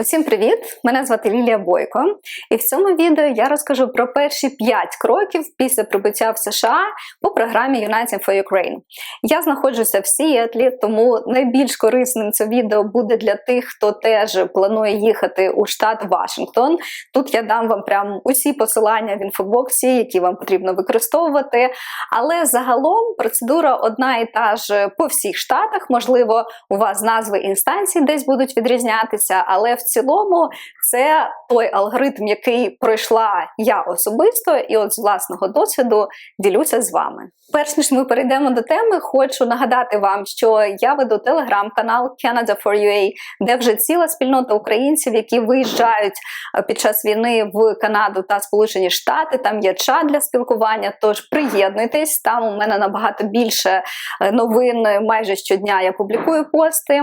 Усім привіт! Мене звати Лілія Бойко, і в цьому відео я розкажу про перші 5 кроків після прибуття в США по програмі United for Ukraine. Я знаходжуся в Сіетлі, тому найбільш корисним це відео буде для тих, хто теж планує їхати у штат Вашингтон. Тут я дам вам прям усі посилання в інфобоксі, які вам потрібно використовувати. Але загалом процедура одна і та ж по всіх штатах. Можливо, у вас назви інстанцій десь будуть відрізнятися, але в цілому це той алгоритм, який пройшла я особисто, і от з власного досвіду ділюся з вами. Перш ніж ми перейдемо до теми, хочу нагадати вам, що я веду телеграм-канал Canada for UA, де вже ціла спільнота українців, які виїжджають е, під час війни в Канаду та Сполучені Штати. Там є чат для спілкування. Тож приєднуйтесь. Там у мене набагато більше е, новин. Майже щодня я публікую пости.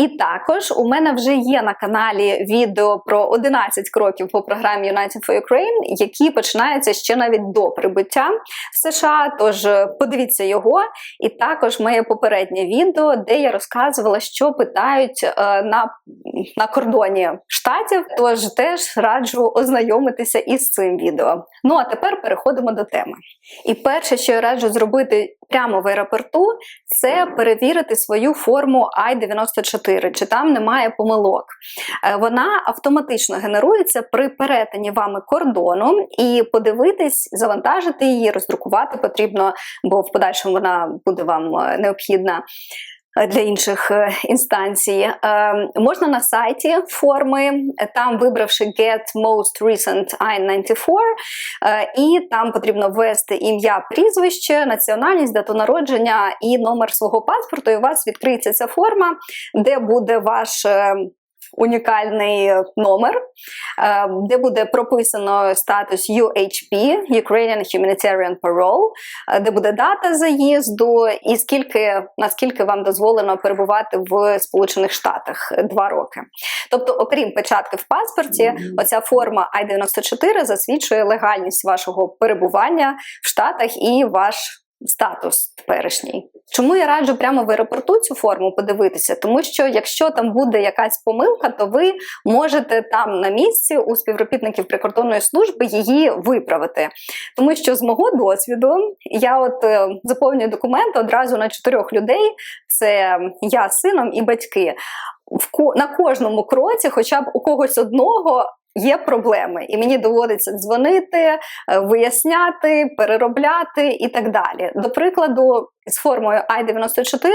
І також у мене вже є на каналі відео про 11 кроків по програмі United for Ukraine, які починаються ще навіть до прибуття в США. Тож подивіться його. І також моє попереднє відео, де я розказувала, що питають е, на, на кордоні штатів. Тож теж раджу ознайомитися із цим відео. Ну а тепер переходимо до теми. І перше, що я раджу зробити прямо в аеропорту, це перевірити свою форму I-94, чи там немає помилок. Е, Вона автоматично генерується при перетині вами кордону, і подивитись, завантажити її, роздрукувати потрібно, бо в подальшому вона буде вам е, необхідна. Е, Для інших е, інстанцій Е, можна на сайті форми, там вибравши Get Most Recent I-94, е, і там потрібно ввести ім'я, прізвище, національність, дату народження і номер свого паспорту. І у вас відкриється ця форма, де буде ваш. Унікальний номер, е, де буде прописано статус UHP Ukrainian Humanitarian Parole, е, де буде дата заїзду і скільки наскільки вам дозволено перебувати в Сполучених Штатах два роки. Тобто, окрім печатки в паспорті, оця форма I-94 засвідчує легальність вашого перебування в Штатах і ваш статус теперішній. Чому я раджу прямо в аеропорту цю форму подивитися? Тому що якщо там буде якась помилка, то ви можете там на місці у співробітників прикордонної служби її виправити. Тому що з мого досвіду я от е, заповнюю документи одразу на чотирьох людей: це я з сином і батьки. В на кожному кроці, хоча б у когось одного. Є проблеми, і мені доводиться дзвонити, е, виясняти, переробляти і так далі. До прикладу, з формою I-94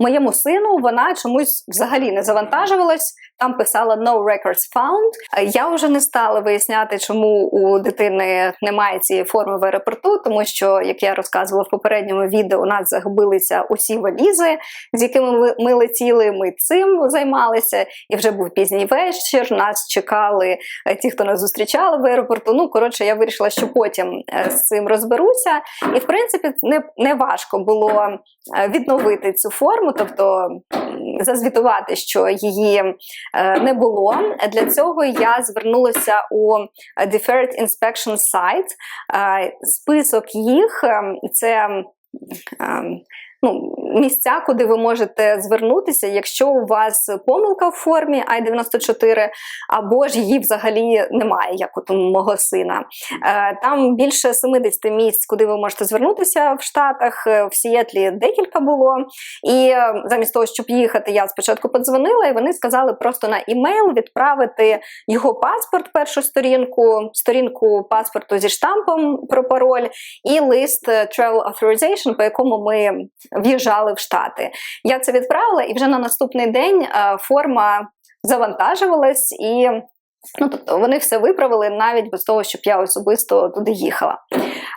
моєму сину вона чомусь взагалі не завантажувалась. Там писала No records found. Я вже не стала виясняти, чому у дитини немає цієї форми в аеропорту, тому що, як я розказувала в попередньому відео, у нас загубилися усі валізи, з якими ми- ми летіли. Ми цим займалися, і вже був пізній вечір. Нас чекали е, ті, хто нас зустрічали в аеропорту. Ну коротше, я вирішила, що потім е, з цим розберуся. І в принципі, не, не важко було е, відновити цю форму, тобто зазвітувати, що її е, не було. Для цього я звернулася у Deferred Inspection Site. Е, Список їх ем, це. Ну, місця, куди ви можете звернутися, якщо у вас помилка в формі I-94, або ж її взагалі немає, як от у мого сина. Е, Там більше 70 місць, куди ви можете звернутися в Штатах. Е, В Сіетлі декілька було. І е, замість того, щоб їхати, я спочатку подзвонила, і вони сказали просто на імейл відправити його паспорт, першу сторінку, сторінку паспорту зі штампом про пароль, і лист Travel Authorization, по якому ми в'їжджали в Штати. Я це відправила, і вже на наступний день е, форма завантажувалась і. Ну, тобто вони все виправили навіть без того, щоб я особисто туди їхала.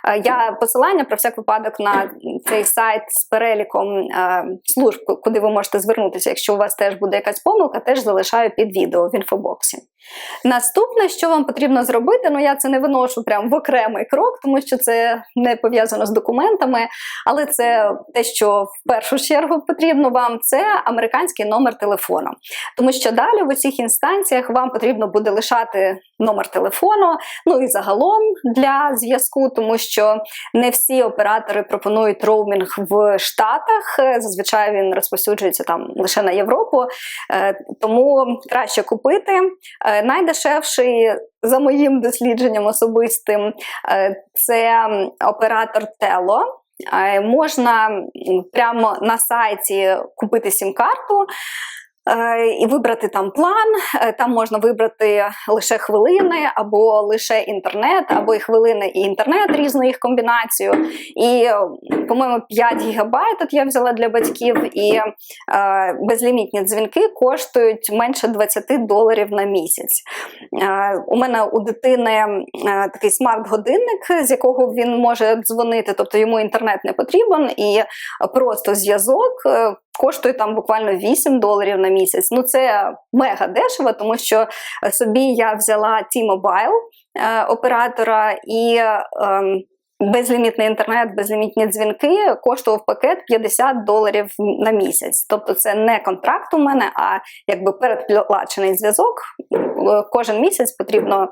Е, Я посилання про всяк випадок на цей сайт з переліком е, служб, куди ви можете звернутися, якщо у вас теж буде якась помилка, теж залишаю під відео в інфобоксі. Наступне, що вам потрібно зробити, ну я це не виношу прямо в окремий крок, тому що це не пов'язано з документами, але це те, що в першу чергу потрібно вам, це американський номер телефону. Тому що далі в усіх інстанціях вам потрібно буде лишати номер телефону, ну і загалом для зв'язку, тому що не всі оператори пропонують роумінг в Штатах. Зазвичай він розповсюджується там лише на Європу, Е, тому краще купити. Е, Найдешевший, за моїм дослідженням особистим, е, це оператор Тело. Е, Можна прямо на сайті купити сім-карту. Е, І вибрати там план, Е, там можна вибрати лише хвилини, або лише інтернет, або і хвилини і інтернет, різну їх комбінацію. І, е, по-моєму, 5 гігабайт от я взяла для батьків, і е, безлімітні дзвінки коштують менше 20 доларів на місяць. Е, у мене у дитини е, такий смарт-годинник, з якого він може дзвонити, тобто йому інтернет не потрібен, і просто зв'язок коштує там буквально 8 доларів на місяць. Ну це мега дешево, тому що е, собі я взяла T-Mobile е, оператора і. ем, Безлімітний інтернет, безлімітні дзвінки коштував пакет 50 доларів на місяць. Тобто це не контракт у мене, а якби передплачений зв'язок. Е, Кожен місяць потрібно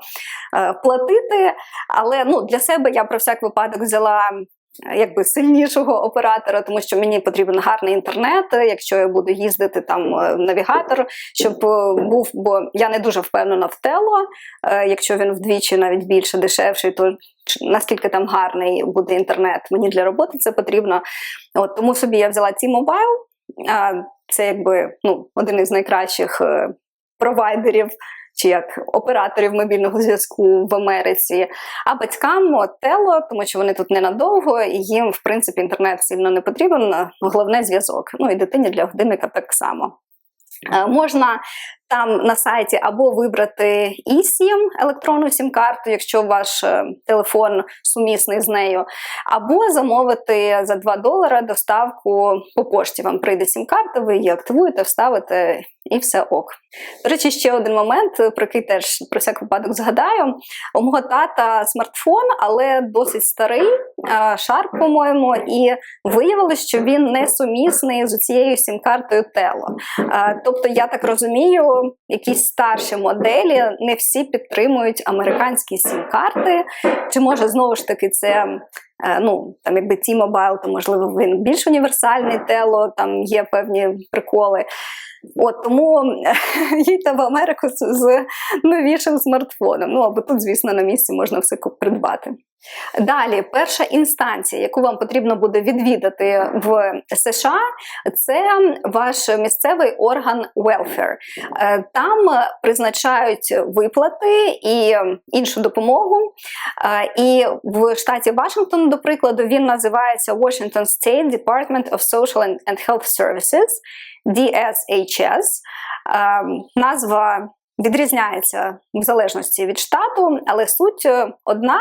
е, платити. Але ну, для себе я про всяк випадок взяла е, якби сильнішого оператора, тому що мені потрібен гарний інтернет, якщо я буду їздити там е, навігатор, щоб е, був, бо я не дуже впевнена в тело. Е, Якщо він вдвічі навіть більше дешевший, то наскільки там гарний буде інтернет, мені для роботи це потрібно. От тому собі я взяла T-Mobile. Це якби ну, один із найкращих провайдерів чи як операторів мобільного зв'язку в Америці. А батькам тело, тому що вони тут ненадовго, і їм, в принципі, інтернет сильно не потрібен. Головне зв'язок. Ну і дитині для годинника так само. Е, Можна там на сайті або вибрати eSIM, електронну сім-карту, якщо ваш е, телефон сумісний з нею, або замовити за 2 долара доставку по пошті. Вам прийде сім-карта, ви її активуєте, вставите і все ок. До речі, ще один момент, про який теж про всяк випадок згадаю. У мого тата смартфон, але досить старий, шарп, по-моєму, і виявилось, що він не сумісний з цією сім-картою Тело. Е, Тобто, я так розумію, якісь старші моделі не всі підтримують американські сім-карти. Чи може знову ж таки це е, ну там якби T-Mobile, то можливо він більш універсальний тело, там є певні приколи. От тому їдьте в Америку з, з новішим смартфоном. Ну або тут, звісно, на місці можна все придбати. Далі, перша інстанція, яку вам потрібно буде відвідати в США, це ваш місцевий орган welfare. Е, Там призначають виплати і іншу допомогу. Е, І в штаті Вашингтон, до прикладу, він називається Washington State Department of Social and- Health Services, DSHS. Е, Назва відрізняється в залежності від штату, але суть е, одна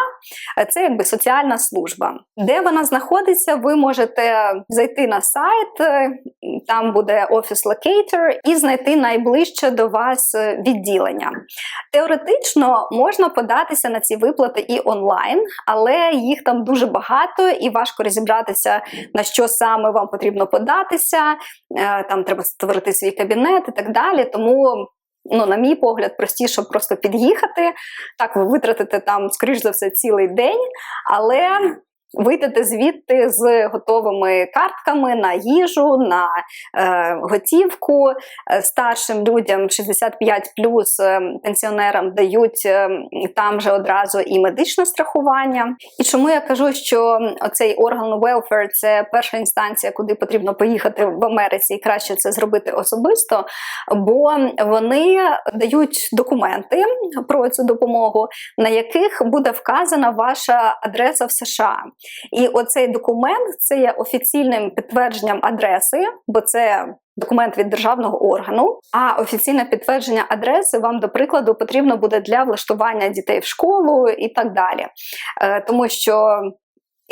це якби соціальна служба. Де вона знаходиться, ви можете зайти на сайт, е, там буде офіс локейтор, і знайти найближче до вас е, відділення. Теоретично можна податися на ці виплати і онлайн, але їх там дуже багато і важко розібратися, на що саме вам потрібно податися. Там треба створити свій кабінет і так далі. Тому ну, на мій погляд, простіше просто під'їхати. Так, ви витратите там, скоріш за все, цілий день, але вийдете звідти з готовими картками на їжу, на е, готівку. Е, Старшим людям 65 плюс пенсіонерам дають е, там же одразу і медичне страхування. І чому я кажу, що оцей орган welfare – це перша інстанція, куди потрібно поїхати в Америці, і краще це зробити особисто, бо вони дають документи про цю допомогу, на яких буде вказана ваша адреса в США. І оцей документ це є офіційним підтвердженням адреси, бо це документ від державного органу. А офіційне підтвердження адреси вам, до прикладу, потрібно буде для влаштування дітей в школу і так далі. Е, Тому що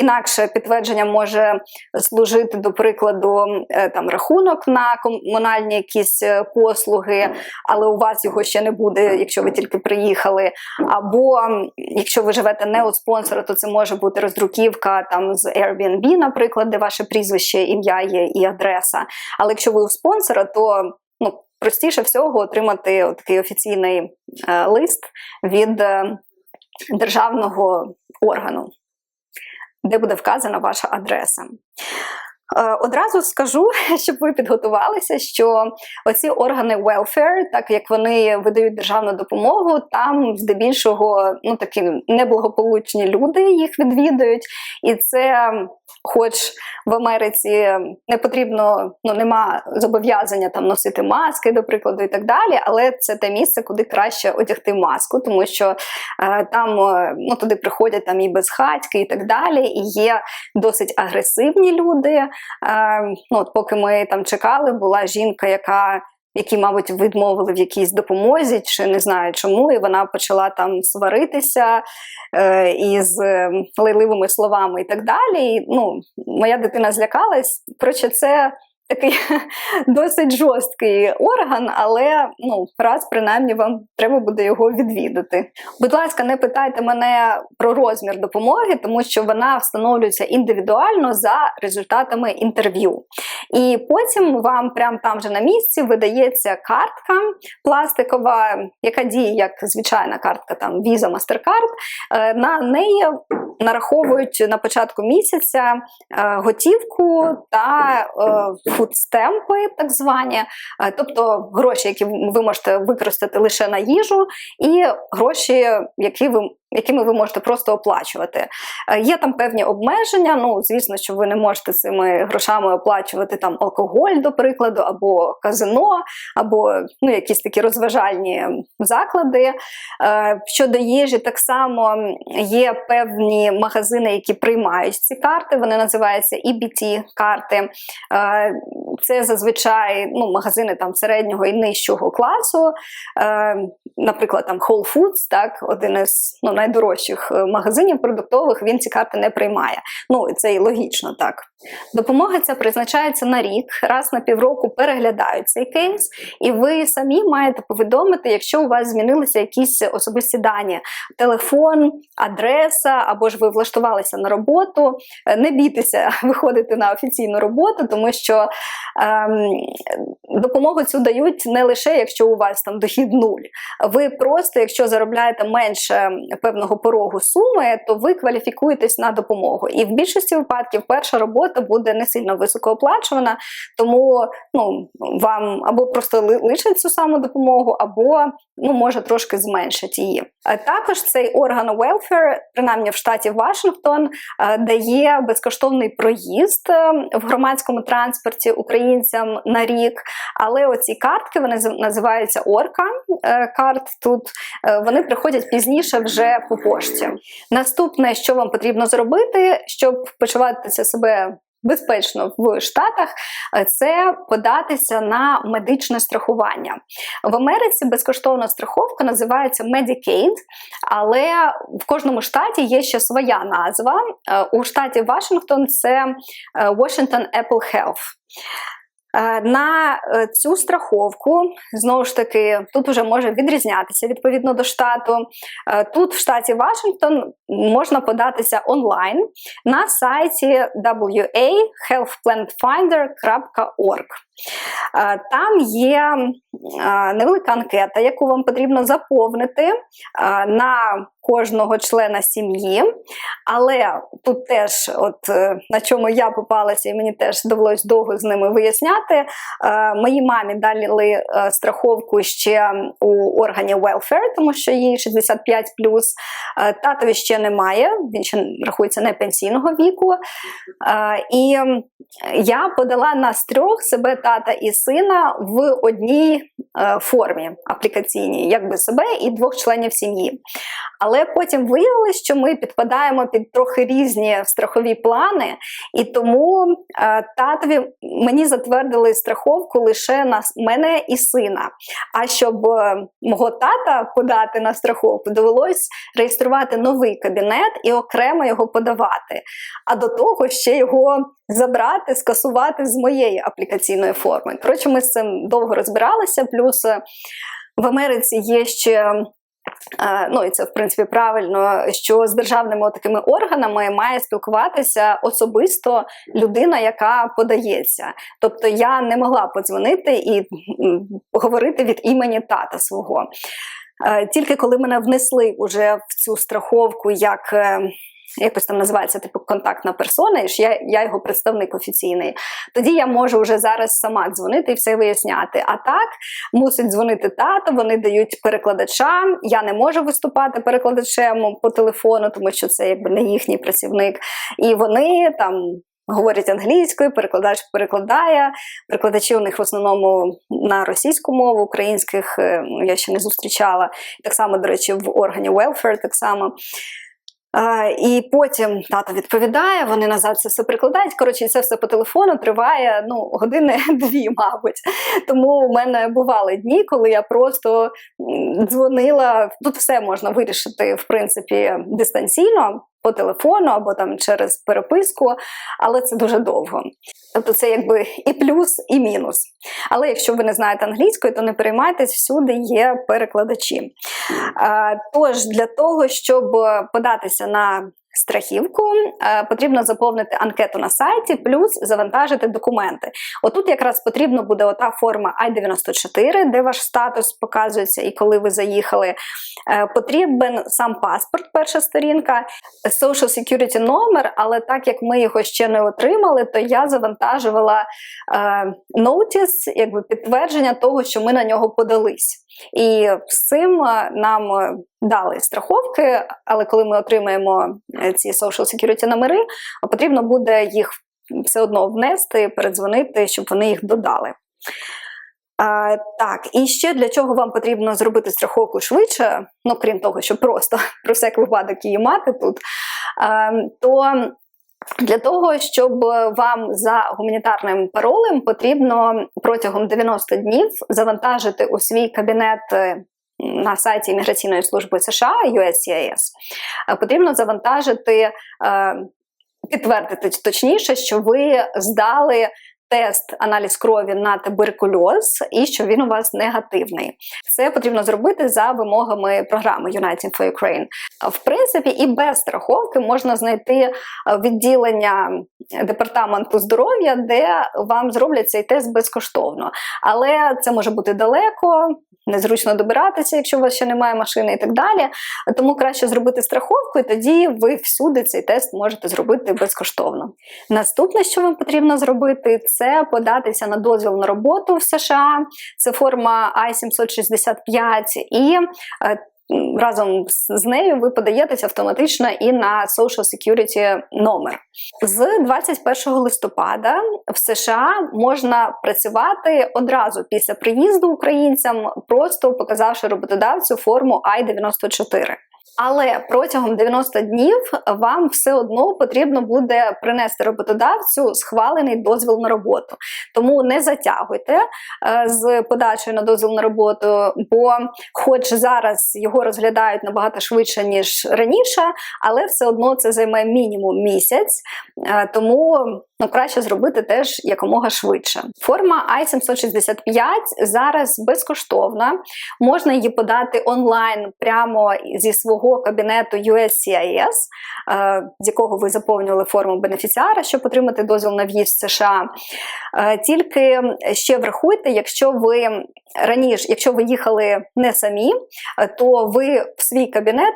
Інакше підтвердження може служити, до прикладу, е, там рахунок на комунальні якісь е, послуги, але у вас його ще не буде, якщо ви тільки приїхали. Або якщо ви живете не у спонсора, то це може бути роздруківка там з Airbnb, наприклад, де ваше прізвище, ім'я є і адреса. Але якщо ви у спонсора, то ну, простіше всього отримати такий офіційний е, лист від державного органу де буде вказана ваша адреса. Е, одразу скажу, щоб ви підготувалися, що оці органи welfare, так як вони видають державну допомогу, там здебільшого ну такі неблагополучні люди їх відвідують, і це, хоч в Америці не потрібно, ну нема зобов'язання там носити маски, до прикладу, і так далі, але це те місце, куди краще одягти маску, тому що е, там е, ну туди приходять там і безхатьки, і так далі, і є досить агресивні люди. Е, ну, от Поки ми там чекали, була жінка, яка які, мабуть, відмовили в якійсь допомозі, чи не знаю чому, і вона почала там сваритися е, із лайливими словами і так далі. І, ну, Моя дитина злякалась. Коротше, це такий досить жорсткий орган, але ну, раз принаймні вам треба буде його відвідати. Будь ласка, не питайте мене про розмір допомоги, тому що вона встановлюється індивідуально за результатами інтерв'ю. І потім вам прямо там же на місці видається картка пластикова, яка діє як звичайна картка, там Visa, MasterCard. Е, на неї нараховують на початку місяця е, готівку та е, фудстемпи, так звані, тобто гроші, які ви можете використати лише на їжу, і гроші, які ви якими ви можете просто оплачувати. Е, є там певні обмеження. Ну, звісно, що ви не можете цими грошами оплачувати там алкоголь, до прикладу, або казино, або ну, якісь такі розважальні заклади. Е, щодо їжі, так само є певні магазини, які приймають ці карти. Вони називаються EBT-карти. Е, це зазвичай ну, магазини там середнього і нижчого класу. Наприклад, там Whole Foods, так, один із ну, найдорожчих е, магазинів продуктових він ці карти не приймає. Ну це і логічно так. Допомога ця призначається на рік, раз на півроку переглядають цей кейс, і ви самі маєте повідомити, якщо у вас змінилися якісь особисті дані: телефон, адреса, або ж ви влаштувалися на роботу. Е, не бійтеся виходити на офіційну роботу, тому що ем, допомогу цю дають не лише якщо у вас там дохід нуль. Ви просто, якщо заробляєте менше певного порогу суми, то ви кваліфікуєтесь на допомогу. І в більшості випадків перша робота буде не сильно високооплачувана, тому ну, вам або просто лишать цю саму допомогу, або ну, може трошки зменшить її. Також цей орган welfare, принаймні в штаті Вашингтон, дає безкоштовний проїзд е, в громадському транспорті українцям на рік. Але оці картки вони називаються Орка е, карт. Тут е, вони приходять пізніше вже по пошті. Наступне, що вам потрібно зробити, щоб почуватися себе безпечно в Штатах, це податися на медичне страхування. В Америці безкоштовна страховка називається Medicaid, але в кожному штаті є ще своя назва. У штаті Вашингтон це е, Washington Apple Health. Е, на е, цю страховку, знову ж таки, тут вже може відрізнятися відповідно до штату. Е, тут в штаті Вашингтон можна податися онлайн на сайті wahealthplantfinder.org. Там є невелика анкета, яку вам потрібно заповнити на кожного члена сім'ї. Але тут теж, от е, на чому я попалася, і мені теж довелось довго з ними виясняти. Моїй мамі дали е, страховку ще у органі welfare, тому що їй 65 татові ще немає, він ще рахується не пенсійного віку. І я подала на трьох себе та тата і сина в одній е, формі аплікаційній, якби себе і двох членів сім'ї. Але потім виявилось, що ми підпадаємо під трохи різні страхові плани, і тому е, татові мені затвердили страховку лише на мене і сина. А щоб е, мого тата подати на страховку, довелось реєструвати новий кабінет і окремо його подавати. А до того ще його забрати, скасувати з моєї аплікаційної форми. Коротше, ми з цим довго розбиралися. Плюс е, в Америці є ще. Е, ну і це в принципі правильно, що з державними такими органами має спілкуватися особисто людина, яка подається. Тобто я не могла подзвонити і говорити від імені тата свого. Е, тільки коли мене внесли уже в цю страховку як якось там називається типу контактна персона, і ж я я його представник офіційний. Тоді я можу вже зараз сама дзвонити і все виясняти. А так мусить дзвонити тато, вони дають перекладачам. Я не можу виступати перекладачем по телефону, тому що це якби не їхній працівник. І вони там. Говорять англійською, перекладач перекладає. Перекладачі у них в основному на російську мову, українських е, я ще не зустрічала. Так само, до речі, в органі welfare так само. І потім тато відповідає, вони назад це все прикладають. Коротше, це все по телефону триває ну, години-дві, мабуть. Тому у мене бували дні, коли я просто дзвонила. Тут все можна вирішити, в принципі, дистанційно по телефону або там через переписку, але це дуже довго. Тобто це якби і плюс, і мінус. Але якщо ви не знаєте англійської, то не переймайтесь, всюди є перекладачі. Тож для того, щоб податися на страхівку, е, потрібно заповнити анкету на сайті, плюс завантажити документи. Отут якраз потрібно буде ота форма I-94, де ваш статус показується і коли ви заїхали. Е, потрібен сам паспорт, перша сторінка, Social Security номер, але так як ми його ще не отримали, то я завантажувала е, notice, якби підтвердження того, що ми на нього подались. І з цим е, нам е, дали страховки, але коли ми отримаємо е, ці social security номери, потрібно буде їх все одно внести, передзвонити, щоб вони їх додали. А, Так, і ще для чого вам потрібно зробити страховку швидше, ну крім того, що просто про всяк випадок її мати тут, а, то для того, щоб вам за гуманітарним паролем потрібно протягом 90 днів завантажити у свій кабінет. Е, на сайті Імміграційної служби США USCIS потрібно завантажити, е, підтвердити точніше, що ви здали тест, аналіз крові на туберкульоз і що він у вас негативний. Це потрібно зробити за вимогами програми United for Ukraine. В принципі, і без страховки можна знайти е, відділення департаменту здоров'я, де вам зроблять цей тест безкоштовно. Але це може бути далеко, незручно добиратися, якщо у вас ще немає машини і так далі. Тому краще зробити страховку, і тоді ви всюди цей тест можете зробити безкоштовно. Наступне, що вам потрібно зробити, це податися на дозвіл на роботу в США. Це форма I-765 і е, разом з нею ви подаєтесь автоматично і на Social Security номер. З 21 листопада в США можна працювати одразу після приїзду українцям, просто показавши роботодавцю форму I-94. Але протягом 90 днів вам все одно потрібно буде принести роботодавцю схвалений дозвіл на роботу. Тому не затягуйте е, з подачею на дозвіл на роботу, бо, хоч зараз його розглядають набагато швидше ніж раніше, але все одно це займе мінімум місяць. Е, тому ну, краще зробити теж якомога швидше. Форма I-765 зараз безкоштовна, можна її подати онлайн прямо зі свого кабінету USCIS, е, з якого ви заповнювали форму бенефіціара, щоб отримати дозвіл на в'їзд США. Е, тільки ще врахуйте, якщо ви раніше, якщо ви їхали не самі, то ви в свій кабінет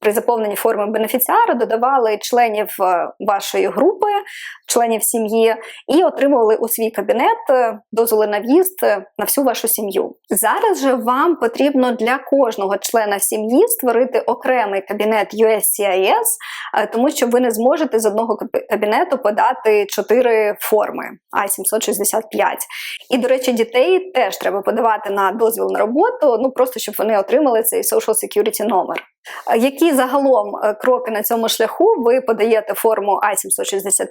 при заповненні форми бенефіціара додавали членів е, вашої групи, членів сім'ї, і отримували у свій кабінет е, дозволи на в'їзд е, на всю вашу сім'ю. Зараз же вам потрібно для кожного члена сім'ї створити окремий кабінет USCIS, тому що ви не зможете з одного кабінету подати чотири форми I-765. І, до речі, дітей теж треба подавати на дозвіл на роботу, ну просто щоб вони отримали цей Social Security номер. Е, Які загалом е, кроки на цьому шляху? Ви подаєте форму I-765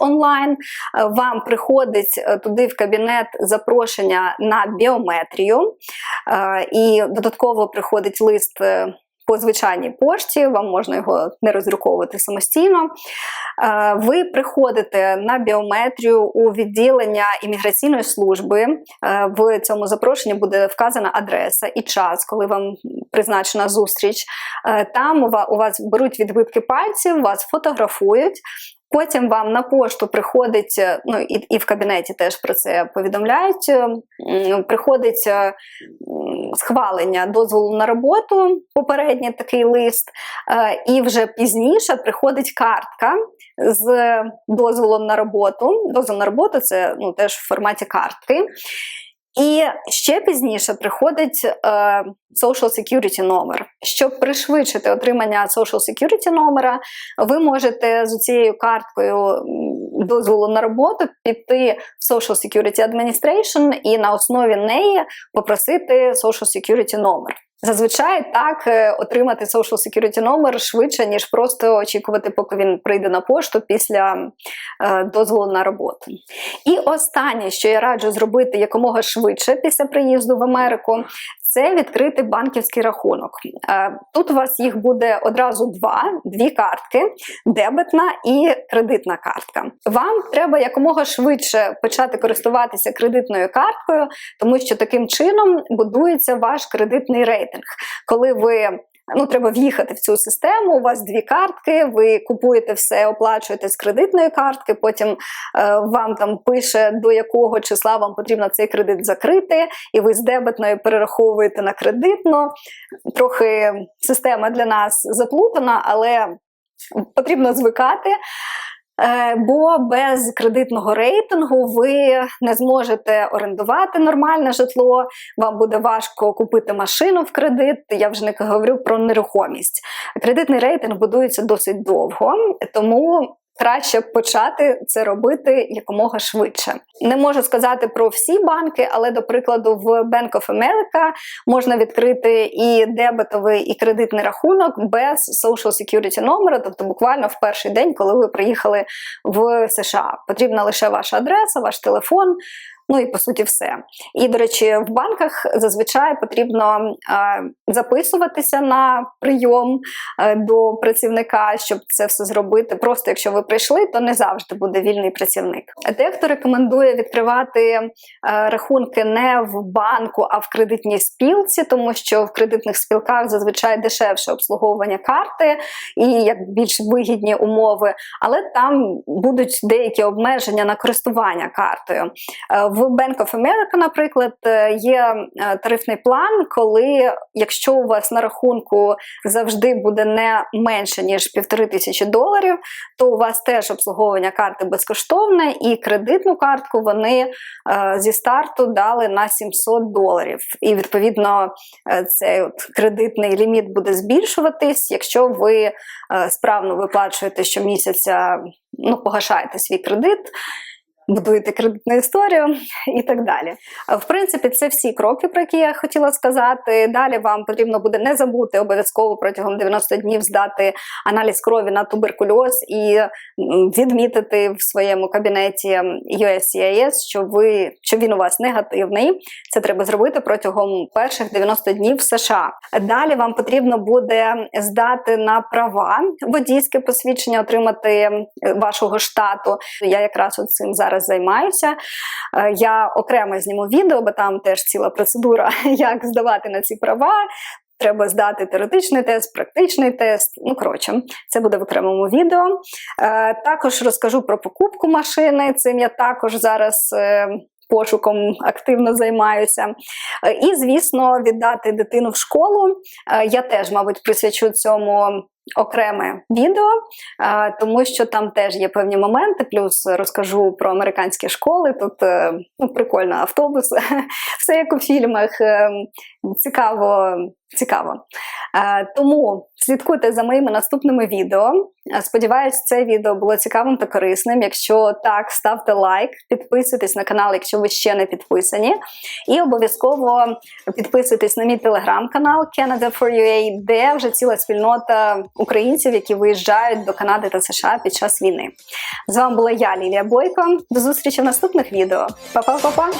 онлайн, е, вам приходить туди в кабінет запрошення на біометрію, і додатково приходить лист. По звичайній пошті, вам можна його не роздруковувати самостійно. Е, Ви приходите на біометрію у відділення імміграційної служби. Е, В цьому запрошенні буде вказана адреса і час, коли вам призначена зустріч. Е, Там у вас беруть відбитки пальців, вас фотографують. Потім вам на пошту приходить, е, ну і, і в кабінеті теж про це повідомляють. е, Приходить е, схвалення дозволу на роботу, попередній такий лист, і вже пізніше приходить картка з дозволом на роботу. Дозвол на роботу це ну, теж в форматі картки. І ще пізніше приходить е, Social Security номер. Щоб пришвидшити отримання Social Security номера, ви можете з цією карткою дозволу на роботу піти в Social Security Administration і на основі неї попросити Social Security номер. Зазвичай так е, отримати Social Security номер швидше, ніж просто очікувати, поки він прийде на пошту після е, дозволу на роботу. І останнє, що я раджу зробити якомога швидше після приїзду в Америку, це відкрити банківський рахунок. Е, Тут у вас їх буде одразу два: дві картки: дебетна і кредитна картка. Вам треба якомога швидше почати користуватися кредитною карткою, тому що таким чином будується ваш кредитний рейтинг. Коли ви Ну, треба в'їхати в цю систему. У вас дві картки, ви купуєте все, оплачуєте з кредитної картки. Потім е, вам там пише, до якого числа вам потрібно цей кредит закрити, і ви з дебетної перераховуєте на кредитно. Трохи система для нас заплутана, але потрібно звикати. Е, Бо без кредитного рейтингу ви не зможете орендувати нормальне житло, вам буде важко купити машину в кредит. Я вже не говорю про нерухомість. Кредитний рейтинг будується досить довго, тому краще почати це робити якомога швидше. Не можу сказати про всі банки, але до прикладу, в Bank of America можна відкрити і дебетовий, і кредитний рахунок без Social Security номера, тобто буквально в перший день, коли ви приїхали в США. Потрібна лише ваша адреса, ваш телефон. Ну і по суті, все. І, до речі, в банках зазвичай потрібно е, записуватися на прийом е, до працівника, щоб це все зробити. Просто якщо ви прийшли, то не завжди буде вільний працівник. Дехто рекомендує відкривати е, рахунки не в банку, а в кредитній спілці, тому що в кредитних спілках зазвичай дешевше обслуговування карти і як більш вигідні умови, але там будуть деякі обмеження на користування картою. Е, В Bank of America, наприклад, е, є е, тарифний план, коли якщо у вас на рахунку завжди буде не менше ніж півтори тисячі доларів, то у вас теж обслуговування карти безкоштовне, і кредитну картку вони е, зі старту дали на 700 доларів. І відповідно цей от кредитний ліміт буде збільшуватись, якщо ви справно виплачуєте щомісяця, ну погашаєте свій кредит будуєте кредитну історію і так далі. Е, В принципі, це всі кроки, про які я хотіла сказати. Далі вам потрібно буде не забути обов'язково протягом 90 днів здати аналіз крові на туберкульоз і відмітити в своєму кабінеті USCIS, що ви що він у вас негативний. Це треба зробити протягом перших 90 днів в США. Далі вам потрібно буде здати на права водійське посвідчення, отримати е, вашого штату. Я якраз цим зараз займаюся. Е, Я окремо зніму відео, бо там теж ціла процедура, як здавати на ці права. Треба здати теоретичний тест, практичний тест. Ну, коротше, це буде в окремому відео. Е, також розкажу про покупку машини. Цим я також зараз. Е, пошуком активно займаюся. І, звісно, віддати дитину в школу. Я теж, мабуть, присвячу цьому окреме відео, тому що там теж є певні моменти. Плюс розкажу про американські школи. Тут е, ну, прикольно автобус, все як у фільмах. Цікаво, цікаво. Е, Тому слідкуйте за моїми наступними відео. Е, Сподіваюсь, це відео було цікавим та корисним. Якщо так, ставте лайк, підписуйтесь на канал, якщо ви ще не підписані. І обов'язково підписуйтесь на мій телеграм-канал Canada for UA, де вже ціла спільнота українців, які виїжджають до Канади та США під час війни. З вами була я, Лілія Бойко. До зустрічі в наступних відео. Па-па-па-па!